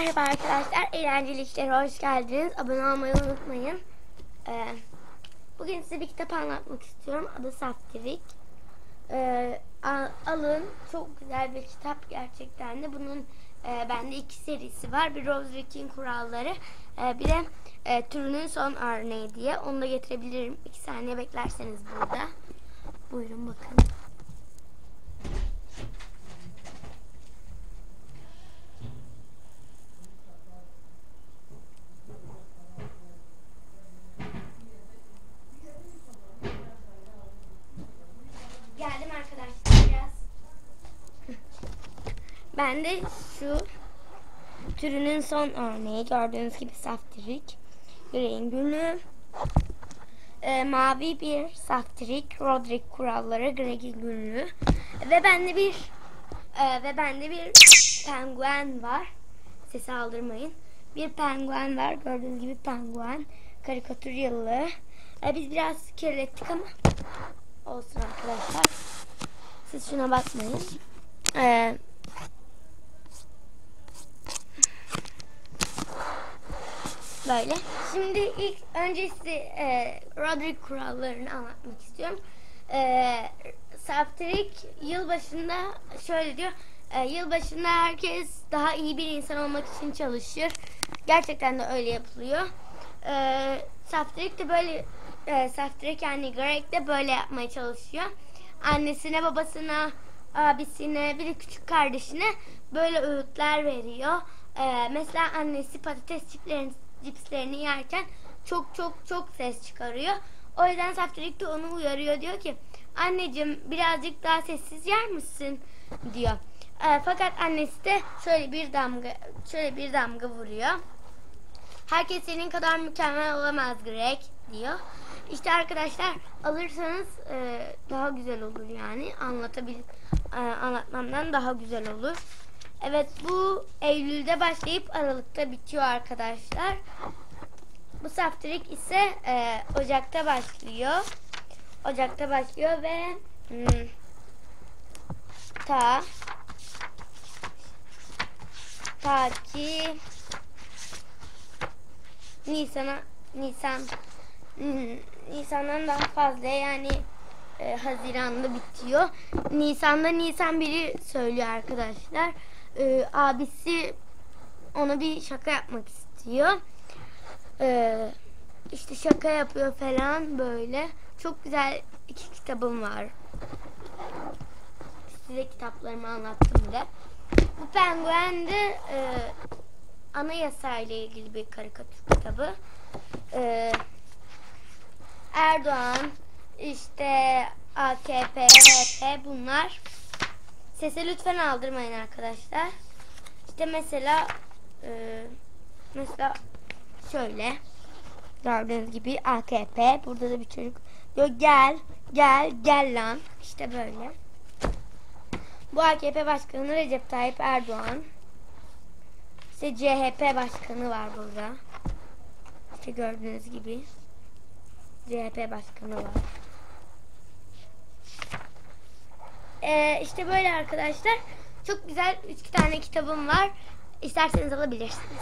Merhaba arkadaşlar, eğlenceli işlere hoş geldiniz. Abone olmayı unutmayın. Ee, bugün size bir kitap anlatmak istiyorum. Adı Saftirik. Ee, al- alın, çok güzel bir kitap gerçekten de. Bunun e, bende iki serisi var. Bir Rose Rick'in kuralları, e, bir de e, türünün son örneği diye. Onu da getirebilirim. İki saniye beklerseniz burada. Buyurun bakın. Geldim arkadaşlar biraz. Ben de şu türünün son örneği gördüğünüz gibi saftirik. Grey'in günü. Ee, mavi bir saftirik. Roderick kuralları. Greg'in günlüğü. Ve bende bir e, ve bende bir penguen var. Sesi aldırmayın. Bir penguen var. Gördüğünüz gibi penguen. Karikatür yıllı. Ee, biz biraz kirlettik ama olsun arkadaşlar. Siz şuna bakmayın. Ee, böyle. Şimdi ilk önce size e, Roderick kurallarını anlatmak istiyorum. E, Saftirik yılbaşında şöyle diyor. E, yılbaşında herkes daha iyi bir insan olmak için çalışır. Gerçekten de öyle yapılıyor. E, Saftirik de böyle e, Saftirik yani Greg de böyle yapmaya çalışıyor. Annesine, babasına, abisine, bir de küçük kardeşine böyle öğütler veriyor. E, mesela annesi patates çiplerini, cipslerini yerken çok çok çok ses çıkarıyor. O yüzden Saftirik de onu uyarıyor. Diyor ki anneciğim birazcık daha sessiz yer misin diyor. E, fakat annesi de şöyle bir damga şöyle bir damga vuruyor. Herkes senin kadar mükemmel olamaz Greg diyor. İşte arkadaşlar alırsanız e, daha güzel olur yani anlatabil e, anlatmamdan daha güzel olur. Evet bu Eylül'de başlayıp Aralık'ta bitiyor arkadaşlar. Bu saftirik ise e, Ocak'ta başlıyor. Ocak'ta başlıyor ve hmm, ta ta ki Nisan'a Nisan Nisan'dan daha fazla yani e, Haziran'da bitiyor. Nisan'da Nisan biri söylüyor arkadaşlar. E, abisi ona bir şaka yapmak istiyor. E, işte şaka yapıyor falan böyle. Çok güzel iki kitabım var. Size kitaplarımı anlattım bile. Bu penguen de e, anayasa ile ilgili bir karikatür kitabı. E, Erdoğan, işte AKP, MHP bunlar. Sese lütfen aldırmayın arkadaşlar. İşte mesela e, mesela şöyle gördüğünüz gibi AKP burada da bir çocuk diyor gel gel gel lan işte böyle. Bu AKP başkanı Recep Tayyip Erdoğan. İşte CHP başkanı var burada. İşte gördüğünüz gibi. CHP başkanı var. Ee, işte böyle arkadaşlar. Çok güzel üç tane kitabım var. İsterseniz alabilirsiniz.